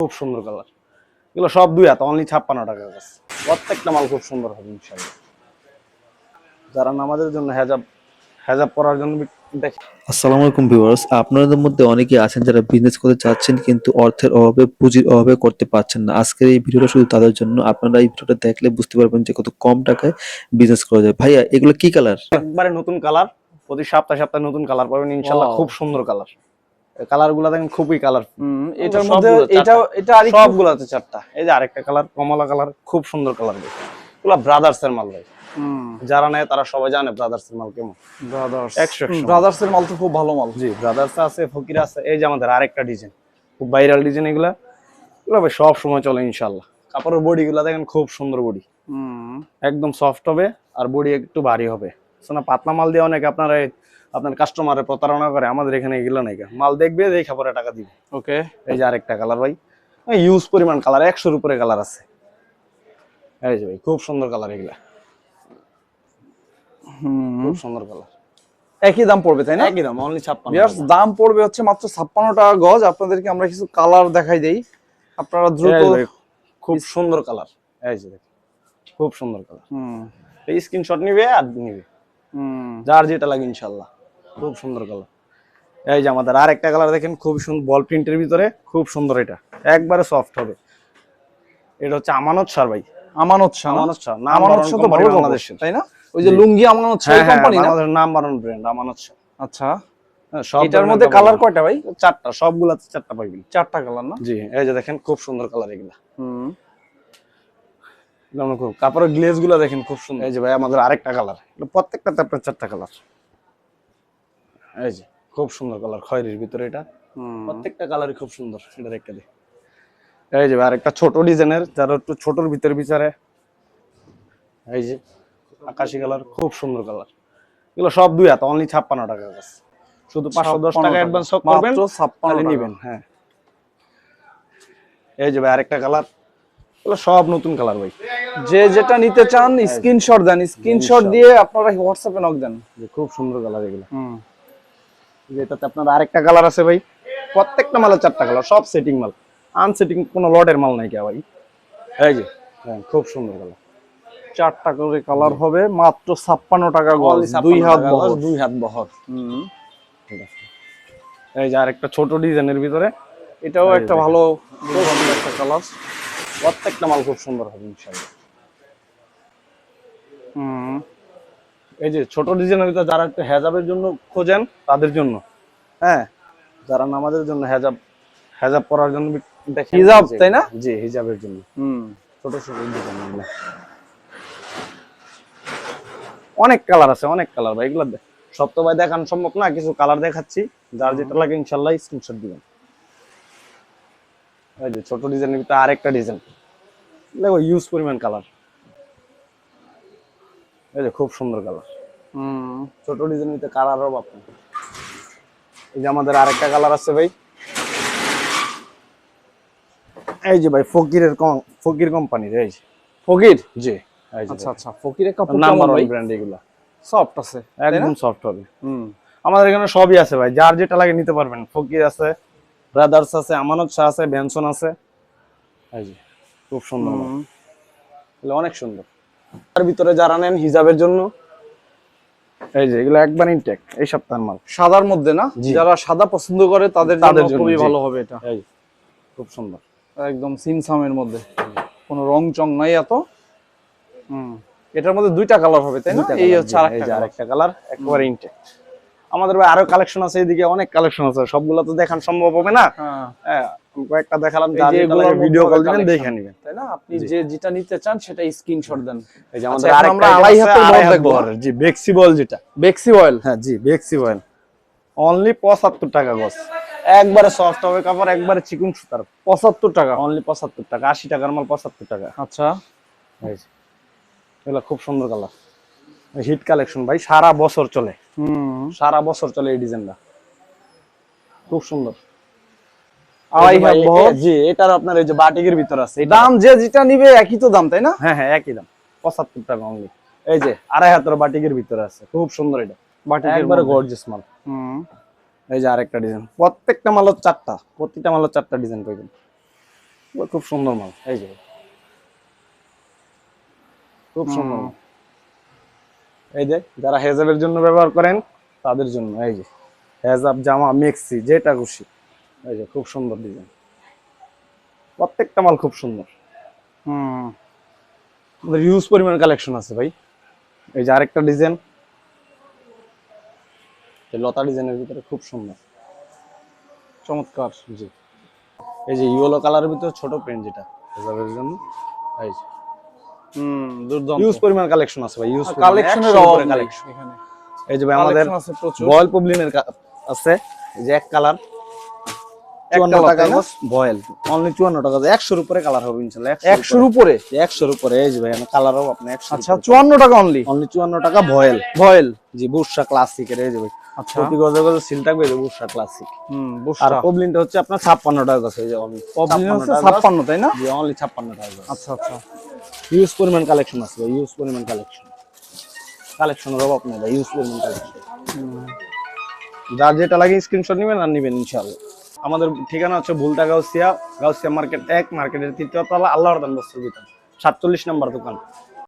খুব সুন্দর কালার। এগুলো সব দুই হাত অনলি ছাপ্পান্ন টাকা গাছ প্রত্যেকটা মাল খুব সুন্দর হবে ইনশাল্লাহ যারা নামাজের জন্য হেজাব হেজাব পরার জন্য দেখে আসসালামু আলাইকুম ভিউয়ার্স। আপনাদের মধ্যে অনেকেই আছেন যারা বিজনেস করতে চাচ্ছেন কিন্তু অর্থের অভাবে পুঁজির অভাবে করতে পারছেন না। আজকের এই ভিডিওটা শুধু তাদের জন্য। আপনারা এই ভিডিওটা দেখলে বুঝতে পারবেন যে কত কম টাকায় বিজনেস করা যায়। ভাইয়া এগুলো কি কালার? একবারে নতুন কালার। প্রতি সপ্তাহে সপ্তাহে নতুন কালার পাবেন ইনশাল্লাহ খুব সুন্দর কালার। কালারগুলা দেখেন খুবই কালার এটার মধ্যে। এটা এটা আর সবগুলো চারটা। এই যে আরেকটা কালার কমলা কালার খুব সুন্দর কালার এগুলো ব্রাদার্স এর মাল ভাই। যারা নেয় তারা সবাই জানে ব্রাদার্স এর মাল কেমন। ব্রাদার্স এর মাল। তো খুব ভালো মাল। জি ব্রাদার্স আছে ফকির আছে এই যে আমাদের আরেকটা ডিজাইন খুব ভাইরাল ডিজাইন এগুলা। এগুলো ভাই সব সময় চলে ইনশাল্লাহ কাপড়ের বডি গুলা দেখেন খুব সুন্দর বডি। হুম, একদম সফট হবে আর বডি একটু ভারী হবে। শোনা পাতলা মাল দিয়ে অনেক আপনারা আপনার কাস্টমারের প্রতারণা করে আমাদের এখানে এগুলো নাই মাল দেখবে দেখে পরে টাকা দিবে। ওকে এই যে আরেকটা কালার ভাই। ইউজ পরিমাণ কালার একশোর উপরে কালার আছে। এই যে ভাই খুব সুন্দর কালার এগুলা। খুব সুন্দর কালার একই দাম পড়বে তাই না? একই দাম অনলি ছাপ্পান্ন দাম পড়বে হচ্ছে মাত্র ছাপ্পান্ন টাকা গজ। আপনাদেরকে আমরা কিছু কালার দেখাই দেই। আপনারা দ্রুত খুব সুন্দর কালার এই যে খুব সুন্দর কালার হুম, এই স্ক্রিনশট নিবে আর নিবে। হুম, যার যেটা লাগে ইনশাল্লাহ খুব সুন্দর কালার এই যে আমাদের আর একটা কালার দেখেন খুব সুন্দর বল প্রিন্টের ভিতরে খুব সুন্দর এটা। একবারে সফট হবে। এটা হচ্ছে আমানত সার ভাই। আমানত না? আমানত সার নাম আমানত শাহ তো বাংলাদেশের। তাই না? ওই যে লুঙ্গি আমানত শাহ হ্যাঁ, হ্যাঁ, কোম্পানি না? বাংলাদেশের নাম বানানো ব্র্যান্ড আমানত সার। আচ্ছা। হ্যাঁ, এটার মধ্যে কালার কয়টা ভাই? চারটা সবগুলাতে চারটা পাইবেন চারটা কালার না? জি এই যে দেখেন খুব সুন্দর কালার এগুলা। হুম, কাপড়ের গ্লেজগুলো দেখেন খুব সুন্দর। এই যে ভাই আমাদের আরেকটা কালার প্রত্যেকটাতে আপনার চারটা কালার এই যে খুব সুন্দর কালার খয়েরির ভিতরে এটা। প্রত্যেকটা কালারই খুব সুন্দর এটা রেখে দিই এই যে আরেকটা ছোট ডিজাইনের যারা একটু ছোটর ভিতরে বিচারে এই যে আকাশি কালার খুব সুন্দর কালার এগুলো সব দুই হাত অনলি ছাপ্পান্ন টাকা গাছ শুধু পাঁচশো দশ টাকা অ্যাডভান্স করবেন ছাপ্পান্ন খালি নিবেন হ্যাঁ। এই যে ভাই আরেকটা কালার এগুলো সব নতুন কালার ভাই। যে যেটা নিতে চান স্ক্রিনশট দেন। স্ক্রিনশট দিয়ে আপনারা হোয়াটসঅ্যাপে নক দেন। যে খুব সুন্দর কালার এগুলো। হুম। যেটাতে আপনার আরেকটা কালার আছে ভাই। প্রত্যেকটা মালের চারটা কালার সব সেটিং মাল। আনসেটিং কোনো লটের মাল নাই কে ভাই। এই যে। হ্যাঁ, খুব সুন্দর কালার চারটা করে কালার হবে মাত্র ছাপ্পান্ন টাকা 56 দুই হাত বহর। দুই হাত বহর। হুম। ঠিক আছে। এই যে আরেকটা ছোট ডিজাইনের ভিতরে এটাও একটা ভালো একটা কালার প্রত্যেকটা মাল খুব সুন্দর হবে ইনশাআল্লাহ। হুম। এই যে ছোট ডিজাইনের ভিতরে যারা একটু হেজাবের জন্য খোঁজেন তাদের জন্য। হ্যাঁ যারা নামাজের জন্য হেজাব হেজাব পরার জন্য হিজাব, তাই না? জি হিজাবের জন্য। হুম। ছোট ছোট ডিজাইন অনেক কালার আছে অনেক কালার ভাই এগুলো সব তো ভাই দেখানো সম্ভব না কিছু কালার দেখাচ্ছি। যার যেটা লাগে ইনশাল্লাহ স্ক্রিনশট দিবেন। এই যে ছোট ডিজাইনের ভিতরে আরেকটা ডিজাইন। দেখো ইউজ পরিমাণ কালার। এই যে খুব সুন্দর কালার। হুম। ছোট ডিজাইনের ভিতরে কালার অভাব নেই। এই যে আমাদের আরেকটা কালার আছে ভাই। এই যে ভাই ফকিরের কম- ফকির কোম্পানির এই যে। ফকির? জি আচ্ছা আচ্ছা ফকিরের কাপড় নাম্বার ওয়ান ব্র্যান্ড এগুলা। সফট আছে একদম সফট হবে। হুম। আমাদের এখানে সবই আছে ভাই যার যেটা লাগে নিতে পারবেন। ফকির আছে ব্রাদার্স আছে আমানত শাহ আছে বেনসন আছে। এই যে খুব সুন্দর। অনেক সুন্দর। তার ভিতরে যারা নেন হিজাবের জন্য। এই যে এগুলো একবার ইনটেক এই সপ্তাহের মাল। সাদার মধ্যে না? যারা সাদা পছন্দ করে তাদের তাদের জন্য খুবই ভালো হবে এটা। এই খুব সুন্দর। একদম সিমসামের মধ্যে। কোনো রং চং নাই এত। হুম। এটার মধ্যে দুইটা কালার হবে তাই না? এই হচ্ছে আরেকটা কালার একবার ইনটেক আমাদের ভাই আরও কালেকশন আছে এদিকে অনেক কালেকশন আছে। সবগুলো তো দেখান সম্ভব হবে না। হ্যাঁ। হ্যাঁ। কয়েকটা দেখালাম যেটা ভিডিও কল দিবেন দেখে নেবেন। তাই না? আপনি যে যেটা নিতে চান সেটা স্ক্রিনশট দেন। এই যে আচ্ছা, আমাদের আরেকটা আড়াই হাতের বল দেখব। জি বেক্সি বল যেটা। বেক্সি অয়েল হ্যাঁ জি বেক্সি বল অনলি পঁচাত্তর টাকা গছ। একবারে সফট হবে কাপড় একবারে চিকুন সুতার। পঁচাত্তর টাকা। অনলি পঁচাত্তর টাকা আশি টাকার মাল পঁচাত্তর টাকা। আচ্ছা। এই। এগুলো খুব সুন্দর কালার হিট কালেকশন ভাই সারা বছর চলে। হুম। সারা বছর চলে এই ডিজাইনটা খুব সুন্দর। আড়াই এই যে হাত বহর জি এটার আপনার এই যে বাটিকের ভিতর আছে দাম যে যেটা নিবে একই তো দাম তাই না? হ্যাঁ হ্যাঁ একই দাম পঁচাত্তর টাকা অনলি এই যে আড়াই হাতের বাটিকের ভিতরে আছে খুব সুন্দর এটা। বাটিকের একবারে গর্জিয়াস মাল। হুম। এই যে আরেকটা ডিজাইন প্রত্যেকটা মালের চারটা প্রত্যেকটা মালের চারটা ডিজাইন পাইবেন। খুব সুন্দর মাল এই যে। খুব সুন্দর মাল। এই যে যারা হেজাবের জন্য ব্যবহার করেন তাদের জন্য এই যে। হেজাব জামা মেক্সি যেটা খুশি। এই যে খুব সুন্দর ডিজাইন। প্রত্যেকটা মাল খুব সুন্দর। হুম। আমাদের ইউজ পরিমাণ কালেকশন আছে ভাই। এই যে আরেকটা ডিজাইন। লতা ডিজাইনের ভিতরে খুব সুন্দর। চমৎকার। জি। এই যে ইয়েলো কালারের ভিতরে ছোট প্যান্ট যেটা হেজাবের জন্য। এই যে। হুম দুর্দান্ত। ইউজ পরিমাণ কালেকশন আছে ভাই ইউজ কালেকশনের অভাব কালেকশন এখানে। এই যে ভাই আমাদের আছে বয়েল পবলিনের আছে। যে এক কালার এক চুয়ান্ন টাকা তাই বয়েল। অনলি চুয়ান্ন টাকা একশোর উপরে কালার হবে ইনশাল্লাহ একশোর উপরে। একশোর উপরে এই যে ভাই কালার হবে আপনি একশো আচ্ছা চুয়ান্ন টাকা অনলি অনলি চুয়ান্ন টাকা ভয়েল ভয়েল জি বুরসা ক্লাসিকের এই যে আচ্ছা। প্রতি গজে গজে সিল থাকবে এই যে ক্লাসিক হুম আর পবলিনটা হচ্ছে আপনার ছাপ্পান্ন টাকা আছে এই যে অনলি প্রবলেম হচ্ছে ছাপ্পান্ন তাই না? জি অনলি ছাপ্পান্ন টাকা গজ। আচ্ছা আচ্ছা। ইউজ পরিমাণ কালেকশন আছে ইউজ পরিমাণ কালেকশন নেই ভাই ইউজ পরিমাণ কালেকশন যার যেটা লাগে স্ক্রিনশট নেবেন আর নেবেন ইনশাআল্লাহ। আমাদের ঠিকানা হচ্ছে ভুলতা গাউসিয়া গাউসিয়া মার্কেট এক, মার্কেটের তৃতীয় তলা, আল্লাহর দান বস্ত্র বিতান সাতচল্লিশ নম্বর দোকান।